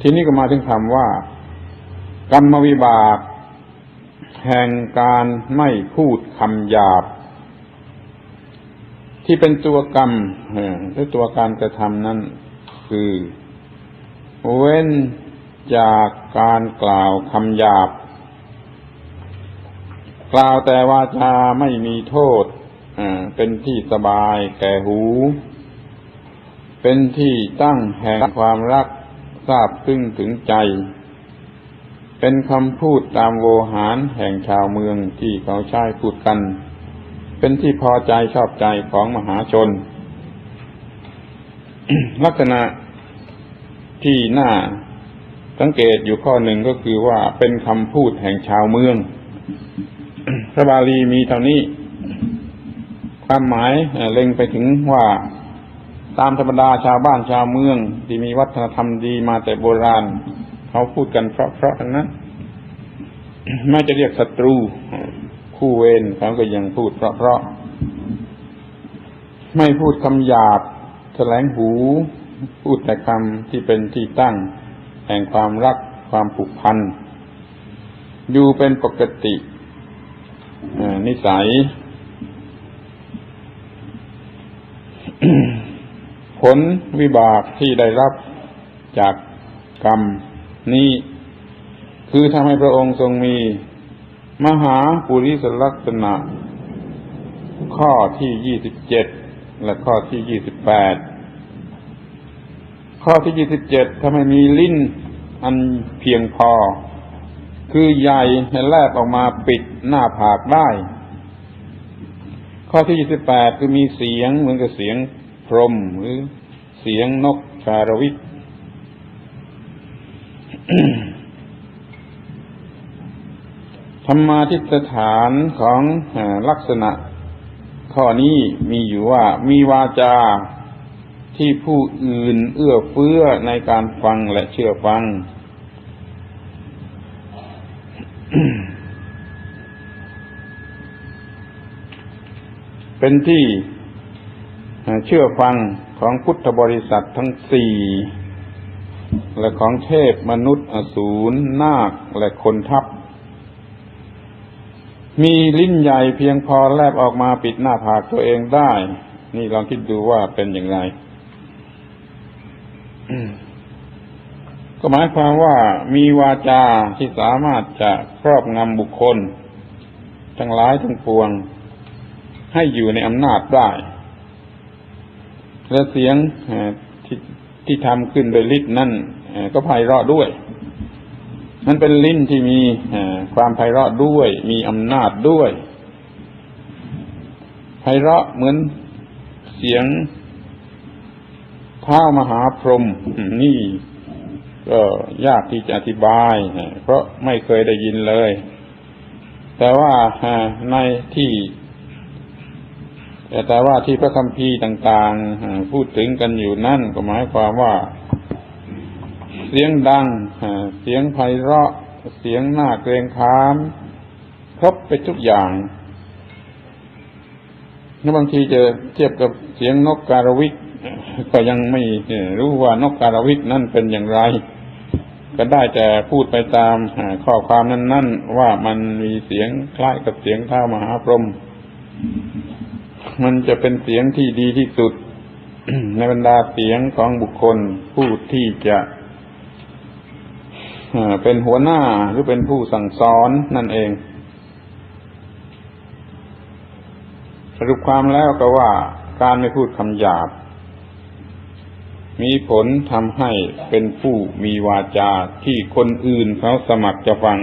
ทีนี้ก็มาถึงคำว่า กรรมวิบาก แห่งการไม่พูดคำหยาบ ที่เป็นตัวกรรมหรือตัวการกระทำนั้น คือ เว้นจากการกล่าวคำหยาบ กล่าวแต่วาจาไม่มีโทษเป็นที่สบายแก่หู เป็นที่ตั้งแห่งความรัก ทราบซึ้งถึงใจ เป็นคำพูดตามโวหารแห่งชาวเมืองที่เขาใช้พูดกัน เป็นที่พอใจชอบใจของมหาชน ลักษณะที่น่าสังเกตอยู่ข้อหนึ่งก็คือว่าเป็นคำพูดแห่งชาวเมือง พระบาลีมีเท่านี้ ความหมายเอ่อเล็งไปถึงว่า ตามธรรมดาชาวบ้านชาวเมือง ที่มีวัฒนธรรมดีมาแต่โบราณ เขาพูดกันเพราะๆทั้งนั้นไม่จะเรียกศัตรู คู่เวรเขาก็ยังพูดเพราะๆไม่พูดคำหยาบแสลงหู พูดแต่คำที่เป็นที่ตั้ง แห่งความรักความผูกพันอยู่เป็นปกตินิสัย ผลวิบากที่ได้รับจากกรรมนี้ คือทำให้พระองค์ทรงมี มหาปุริสลักษณะ ข้อที่ยี่สิบเจ็ดและข้อที่ยี่สิบแปดข้อที่ยี่สิบเจ็ดทำให้มีลิ้นอันเพียงพอ คือใหญ่และแลบออกมาปิดหน้าผากได้ ข้อที่ยี่สิบแปดคือมีเสียงเหมือนกับเสียง พรมหรือเสียงนกชารวิทธรรมาทิฏฐานของลักษณะ ข้อนี้มีอยู่ว่ามีวาจาที่ผู้อื่นเอื้อเฟื้อในการฟังและเชื่อฟัง เป็นที่ เชื่อฟังของพุทธบริษัททั้งสี่และของเทพมนุษย์อสูรนาคและคนทัพ มีลิ้นใหญ่เพียงพอแลบออกมาปิดหน้าผากตัวเองได้ นี่ลองคิดดูว่าเป็นอย่างไร ก็หมายความว่ามีวาจาที่สามารถจะครอบงำบุคคล ทั้งหลายทั้งปวง ให้อยู่ในอำนาจได้ และเสียงที่ที่ทำขึ้นโดยฤทธิ์นั่นก็ไพเราะด้วย มันเป็นลิ้นที่มีความไพเราะด้วย มีอำนาจด้วยไพเราะเหมือนเสียงเท้ามหาพรหมนี่ก็ยากที่จะอธิบาย เพราะไม่เคยได้ยินเลย แต่ว่าในที่ แต่แต่ว่าที่พระคัมภีร์ต่างๆ พูดถึงกันอยู่นั่นก็หมายความว่า เสียงดัง เสียงไพเราะ เสียงหน้าเกรงขาม ครบไปทุกอย่างแล้วบางทีจะเทียบกับเสียงนกการวิกก็ยังไม่รู้ว่านกการวิกนั่นเป็นอย่างไร ก็ได้แต่พูดไปตามข้อความนั้น ๆ ว่ามันมีเสียงคล้ายกับเสียงเท้ามหาพรหม มันจะเป็นเสียงที่ดีที่สุด ในบรรดาเสียงของบุคคลผู้ที่จะเป็นหัวหน้าหรือเป็นผู้สั่งสอนนั่นเอง สรุปความแล้วก็ว่าการไม่พูดคำหยาบ มีผลทำให้เป็นผู้มีวาจาที่คนอื่นเขาสมัครจะฟัง